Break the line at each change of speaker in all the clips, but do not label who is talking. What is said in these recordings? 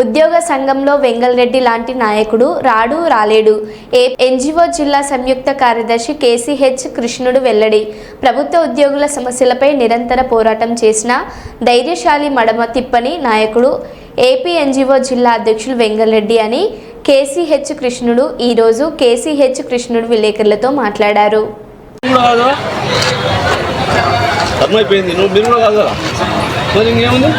ఉద్యోగ సంఘంలో వెంగళరెడ్డి లాంటి నాయకుడు రాడు రాలేడు. ఏ ఎన్జిఓ జిల్లా సంయుక్త కార్యదర్శి కేసీహెచ్ కృష్ణుడు వెల్లడి. ప్రభుత్వ ఉద్యోగుల సమస్యలపై నిరంతర పోరాటం చేసిన ధైర్యశాలి మడమ తిప్పని నాయకుడు ఏపీ ఎన్జిఓ జిల్లా అధ్యక్షులు వెంగళరెడ్డి అని కేసీహెచ్ కృష్ణుడు ఈరోజు కేసీహెచ్ కృష్ణుడు విలేకరులతో మాట్లాడారు.
అర్థమైపోయింది. నువ్వు మీరు కూడా కాదా? మరి ఇంకేముంది?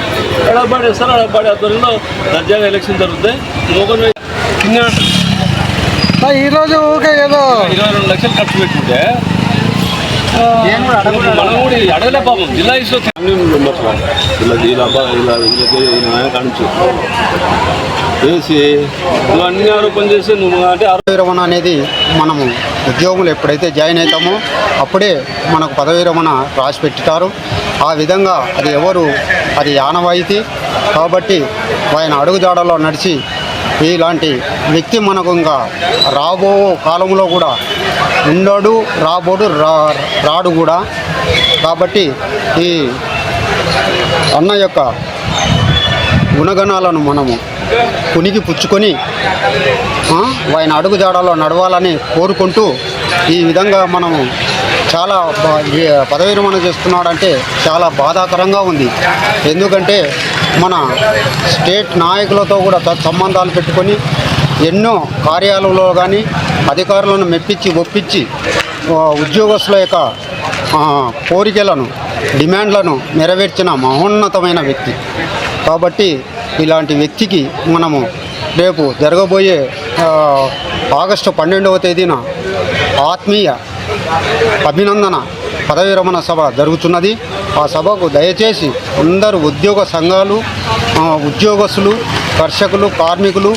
ఎడబాటు వేస్తారు ఎడబాటు ఆధ్వర్యంలో దర్జాగా ఎలక్షన్ జరుగుతాయి. ఒకరు కింద
ఈరోజు ఊకే ఏదో
ఇరవై రెండు లక్షలు ఖర్చు పెట్టుకుంటే అడగలే పాపం. జిల్లా ఇష్టం ఇలా ఇలా బా- ఇలా ఇలా కానించు చేసి నువ్వు అన్ని ఆరోపణ చేసి నువ్వు అంటే ఆరో-
విరమణ అనేది మనము ఉద్యోగులు ఎప్పుడైతే జాయిన్ అవుతామో అప్పుడే మనకు పదవి విరమణ రాసి పెట్టిటారు ఆ విధంగా అది ఎవరు అది ఆనవాయితీ. కాబట్టి ఆయన అడుగుజాడలో నడిచి ఇలాంటి వ్యక్తి మనకు ఇంకా రాబో కాలంలో కూడా ఉండడు రాబోడు రా రాడు కూడా. కాబట్టి ఈ అన్న యొక్క గుణగణాలను మనము కునికి పుచ్చుకొని ఆయన అడుగుజాడలో నడవాలని కోరుకుంటూ ఈ విధంగా మనము చాలా పదవి విరమణ చేస్తున్నాడంటే చాలా బాధాకరంగా ఉంది. ఎందుకంటే మన స్టేట్ నాయకులతో కూడా సంబంధాలు పెట్టుకొని ఎన్నో కార్యాలయంలో కానీ అధికారులను మెప్పించి ఒప్పించి ఉద్యోగస్తుల యొక్క కోరికలను డిమాండ్లను నెరవేర్చిన మహోన్నతమైన వ్యక్తి. కాబట్టి ఇలాంటి వ్యక్తికి మనము రేపు జరగబోయే ఆగస్టు పన్నెండవ తేదీన ఆత్మీయ అభినందన పదవి విరమణ సభ జరుగుతున్నది. ఆ సభకు దయచేసి అందరూ ఉద్యోగ సంఘాలు ఉద్యోగస్తులు కర్షకులు కార్మికులు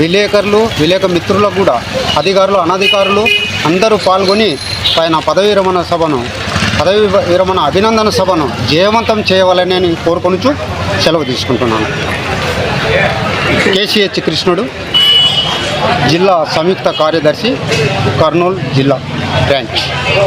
విలేకరులు విలేక మిత్రులకు కూడా అధికారులు అనధికారులు అందరూ పాల్గొని పైన పదవి విరమణ సభను పదవి విరమణ అభినందన సభను జయవంతం చేయవాలని నేను కోరుకొనుచు సెలవు తీసుకుంటున్నాను. కేసీహెచ్ కృష్ణుడు జిల్లా సంయుక్త కార్యదర్శి కర్నూలు జిల్లా. Thanks.